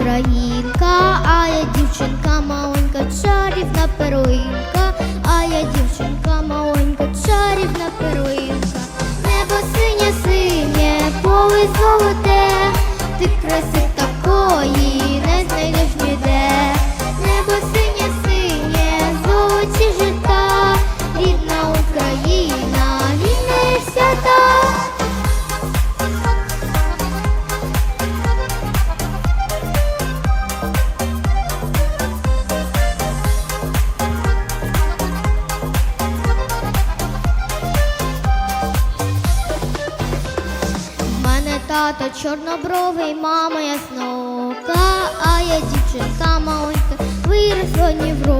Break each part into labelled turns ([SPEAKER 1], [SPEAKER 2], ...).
[SPEAKER 1] українка, а я дівчинка маленька, чарівна перлинка, а я дівчинка маленька, чарівна перлинка, небо синє, синє, поле золоте, ти краси такої тато чорнобровий, мама ясно, а я дівчинка маленька, виросла ні в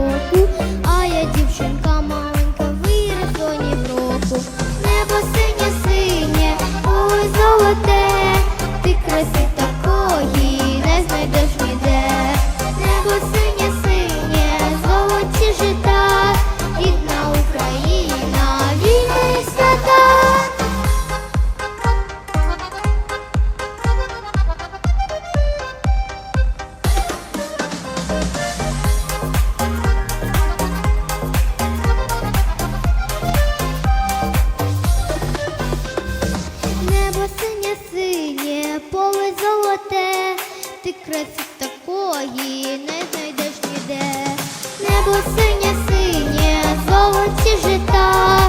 [SPEAKER 1] поле золоте, ти краси такої не знайдеш ніде. Небо синє синє, золоті жита,